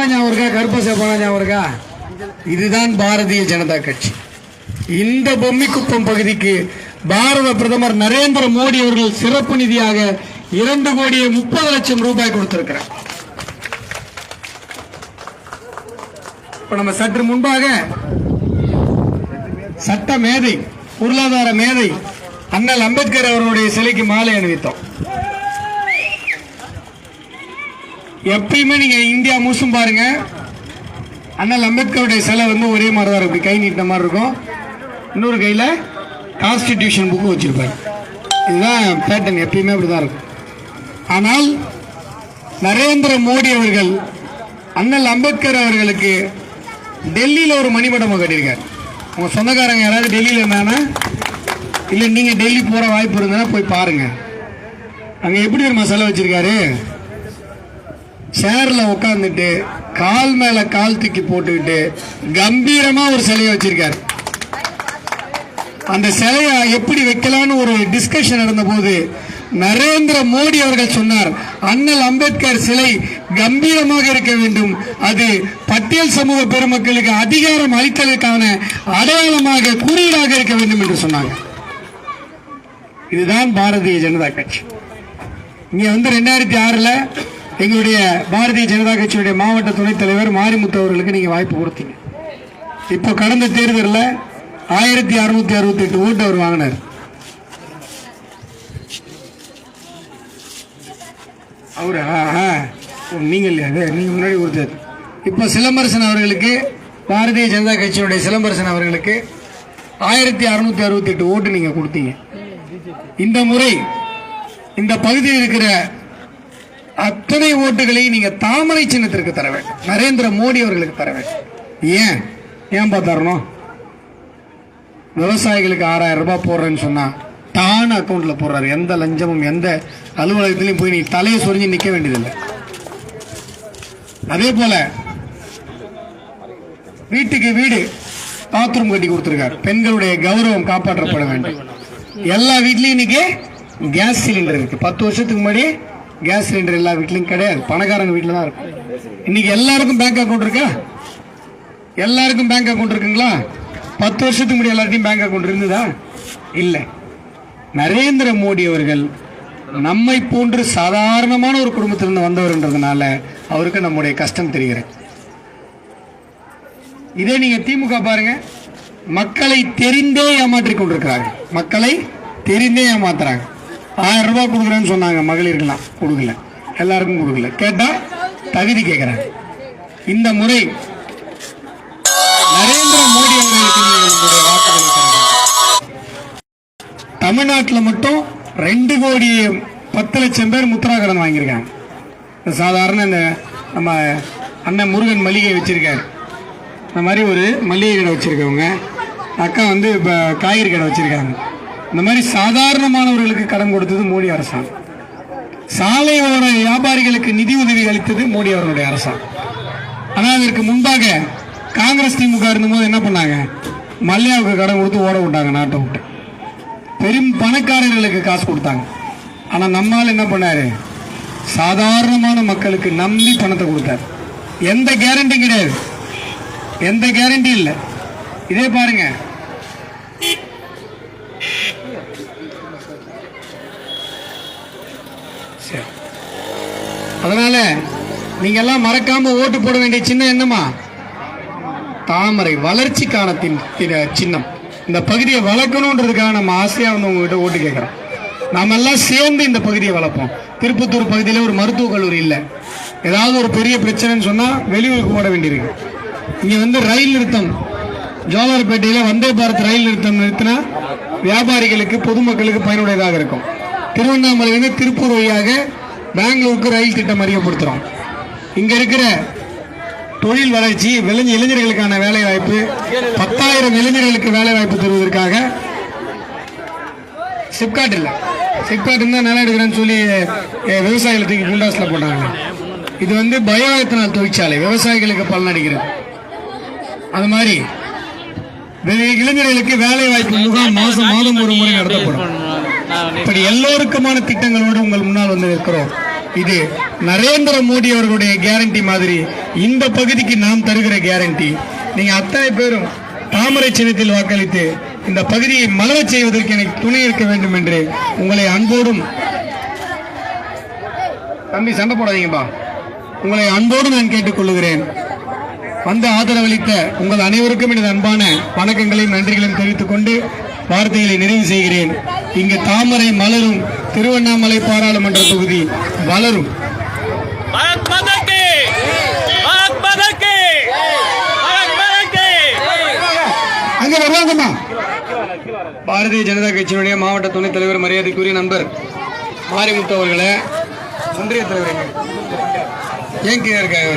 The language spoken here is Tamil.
ஞாபகம் இருக்கா? கருப்பசை ஞாபகம் இருக்கா? இதுதான் பாரதிய ஜனதா கட்சி. இந்த பொம்மிக்குப்பம் பகுதிக்கு பாரத பிரதமர் நரேந்திர மோடி அவர்கள் சிறப்பு நிதியாக இரண்டு கோடியே முப்பது லட்சம் ரூபாய் கொடுத்திருக்கிறார். இப்ப நம்ம சற்று முன்பாக சட்ட மேதை பொருளாதார மேதை அண்ணல் அம்பேத்கர் அவர்களுடைய சிலைக்கு மாலை அணிவித்தோம். எப்பயுமே நீங்க இந்தியா மூசும் பாருங்க. அண்ணல் அம்பேத்கருடைய சிலை வந்து ஒரே மாதிரி தான் இருக்கும் கை நீட்டின மாதிரி இருக்கும். இன்னொரு கையில் கான்ஸ்டிடியூஷன் புக்கு வச்சுருப்பாங்க இதுதான் பேட்டர்ன் எப்பயுமே அப்படிதான் இருக்கும். ஆனால் நரேந்திர மோடி அவர்கள் அண்ணல் அம்பேத்கர் அவர்களுக்கு டெல்லியில் ஒரு மணிமண்டபம் கட்டியிருக்கார். உங்கள் சொந்தக்காரங்க யாராவது டெல்லியில் இருந்தாங்கன்னா இல்லை நீங்கள் டெல்லி போகிற வாய்ப்பு இருந்ததுன்னா போய் பாருங்கள் அங்கே எப்படி ஒரு மசாலா வச்சுருக்காரு? சேரில் உட்காந்துட்டு கால் மேலே கால் தூக்கி போட்டுக்கிட்டு கம்பீரமாக ஒரு சிலையை வச்சிருக்காரு. அந்த சிலையை எப்படி வைக்கலாம்னு ஒரு டிஸ்கஷன் நடந்த போது நரேந்திர மோடி அவர்கள் சொன்னார் அண்ணல் அம்பேத்கர் சிலை கம்பீரமாக இருக்க வேண்டும். அது பட்டியல் சமூக பெருமக்களுக்கு அதிகாரம் அளித்ததற்கான அடையாளமாக குறியீடாக இருக்க வேண்டும் என்று சொன்னாங்க. இதுதான் பாரதிய ஜனதா கட்சி. இங்க வந்து ரெண்டாயிரத்தி ஆறுல எங்களுடைய பாரதிய ஜனதா கட்சியுடைய மாவட்ட துணைத் தலைவர் மாரிமுத்து அவர்களுக்கு நீங்க வாய்ப்பு கொடுத்தீங்க. இப்போ கடந்த தேர்தலில் ஆயிரத்தி அறுநூத்தி அறுபத்தி எட்டு ஓட்டு அவர் வாங்கினார். அவரு ஆ, ஓ, நீங்க இல்லையா? அது? முன்னாடி கொடுத்தாரு இப்போ சிலம்பரசன் அவர்களுக்கு பாரதிய ஜனதா கட்சியுடைய சிலம்பரசன் அவர்களுக்கு ஆயிரத்தி அறுநூத்தி அறுபத்தி எட்டு ஓட்டு நீங்க கொடுத்தீங்க. இந்த முறை இந்த பகுதியில் இருக்கிற அத்தனை ஓட்டுகளை நீங்க தாமரை சின்னத்திற்கு தர வேண்டும். நரேந்திர மோடி அவர்களுக்கு தர வேண்டும். ஏன்? ஏன்பா தரணும்? விவசாயிகளுக்கு ஆறாயிரம் ரூபாய் போடுறேன்னு சொன்னா தான அக்கௌண்ட்ல போடுறாரு. எந்த லஞ்சமும் எந்த அலுவலகத்திலையும் போய் நீ தலையை சொரிஞ்சு நிக்க வேண்டியதில்லை. அதே போல வீட்டுக்கு வீடு பாத்ரூம் கட்டி கொடுத்துருக்காரு. பெண்களுடைய கௌரவம் காப்பாற்றப்பட வேண்டும். எல்லா வீட்லயும் இன்னைக்கு கேஸ் சிலிண்டர் இருக்கு. பத்து வருஷத்துக்கு முன்னாடி கேஸ் சிலிண்டர் எல்லா வீட்லையும் கிடையாது. பணக்காரங்க வீட்டில் தான் இருக்கும். இன்னைக்கு எல்லாருக்கும் பேங்க் அக்கௌண்ட் இருக்கா? எல்லாருக்கும் பேங்க் அக்கௌண்ட் இருக்குங்களா? பத்து வருஷத்துக்கு முன்னாடி எல்லார்ட்டையும் பேங்க் அக்கௌண்ட் இருந்ததா? இல்லை. நரேந்திர மோடி அவர்கள் நம்மை போன்று சாதாரணமான ஒரு குடும்பத்திலிருந்து வந்தவர்ன்றதுனால அவருக்கு நம்முடைய கஷ்டம் தெரிகிறது. இதே நீங்க திமுக பாருங்க. மக்களை தெரிந்தே ஏமாற்றி கொண்டிருக்கிறாங்க மக்களை தெரிந்தே ஏமாத்துறாங்க. ஆயிரம் ரூபாய் கொடுக்குறேன்னு சொன்னாங்க மகளிருக்கெல்லாம் கொடுக்கல. எல்லாருக்கும் கொடுக்கல. கேட்டால் தகுதி கேட்குறாங்க இந்த முறை நரேந்திர மோடி அவர்களுக்கு என்னுடைய உங்களுடைய தமிழ்நாட்டில் மட்டும் ரெண்டு கோடி பத்து லட்சம் பேர் முத்ரா கடன் வாங்கியிருக்காங்க. சாதாரண இந்த நம்ம அண்ணன் முருகன் மளிகை வச்சுருக்காரு. இந்த மாதிரி ஒரு மளிகை கடை வச்சிருக்கவங்க. அக்கா வந்து இப்போ காய்கறி கடை வச்சுருக்காங்க. இந்த மாதிரி சாதாரணமானவர்களுக்கு கடன் கொடுத்தது மோடி அரசாங்கம். சாலையோர வியாபாரிகளுக்கு நிதி உதவி அளித்தது மோடி அவர்களுடைய அரசாங்கம். ஆனால் அதற்கு முன்பாக காங்கிரஸ் திமுக இருந்தபோது என்ன பண்ணாங்க? மல்லையாவுக்கு கடன் கொடுத்து ஓட விட்டாங்க நாட்டை விட்டு. பெரும் பணக்காரர்களுக்கு காசு கொடுத்தாங்க. ஆனால் நம்மால் என்ன பண்ணாரு? சாதாரணமான மக்களுக்கு நம்பி பணத்தை கொடுத்தாரு. எந்த கேரண்டி கிடையாது. எந்த கேரண்டி இல்லை. இதே பாருங்கள் சரி. அதனால் நீங்க எல்லாம் மறக்காமல் ஓட்டு போட வேண்டிய சின்னம் என்னம்மா? தாமரை வளர்ச்சிக்கான தின்- சின்னம். இந்த பகுதியை வளர்க்கணுன்றதுக்காக நம்ம ஆசையாக வந்து உங்ககிட்ட ஓட்டு கேட்குறோம். நாம் எல்லாம் சேர்ந்து இந்த பகுதியை வளர்ப்போம். திருப்பத்தூர் பகுதியில் ஒரு மருத்துவக் கல்லூரி இல்லை. ஏதாவது ஒரு பெரிய பிரச்சனைன்னு சொன்னால் வெளியூருக்கு ஓட வேண்டியிருக்கு. இங்கே வந்து ரயில் நிறுத்தம். ஜோலார்பேட்டையில் வந்தே பாரத் ரயில் நிறுத்தம் நிறுத்தினா வியாபாரிகளுக்கு பொதுமக்களுக்கு பயனுடையதாக இருக்கும். திருவண்ணாமலையிலிருந்து திருப்பூர் வழியாக பெங்களூருக்கு ரயில் திட்டம் அறிமுகப்படுத்துறோம் இங்கே இருக்கிற தொழில் வளர்ச்சி விளைஞ்ச இளைஞர்களுக்கான வேலைவாய்ப்பு பத்தாயிரம் இளைஞர்களுக்கு வேலைவாய்ப்பு தருவதற்காக சிப்காட் இல்லை. சிப்காட் இருந்தால் நிலம் எடுக்கிறேன்னு சொல்லி விவசாயிகளை தூக்கி குண்டாஸ்ல போட்டாங்க. இது வந்து பயோ எத்தனால் தொழிற்சாலை விவசாயிகளுக்கு பலனடிக்கிறது அது மாதிரி இளைஞர்களுக்கு வேலை வாய்ப்பு முகாம் மாதம் மாதம் ஒரு முறை நடத்தப்படும். இப்படி எல்லோருக்குமான திட்டங்களோடு உங்கள் முன்னால் வந்து இருக்கிறோம் இது நரேந்திர மோடி அவர்களுடைய கேரண்டி மாதிரி இந்த பகுதிக்கு நாம் தருகிற கேரண்டி நீங்க அத்தனை பேரும் தாமரை சின்னத்தில் வாக்களித்து இந்த பகுதியை மலரச் செய்வதற்கு எனக்கு துணை இருக்க வேண்டும் என்று உங்களை அன்போடும் தம்பி சண்டை போடாதீங்கப்பா. உங்களை அன்போடு நான் கேட்டுக்கொள்கிறேன். வந்து ஆதரவளித்த உங்கள் அனைவருக்கும் எனது அன்பான வணக்கங்களையும் நன்றிகளையும் தெரிவித்துக் கொண்டு வார்த்தைகளை நிறைவு செய்கிறேன். இங்கு தாமரை மலரும் திருவண்ணாமலை பாராளுமன்ற தொகுதி வளரும். பாரதிய ஜனதா கட்சியினுடைய மாவட்ட துணைத் தலைவர் மரியாதைக்குரிய நண்பர் மாரிமுத்து அவர்களே ஒன்றிய தலைவர் ஏன் கீழே இருக்காங்க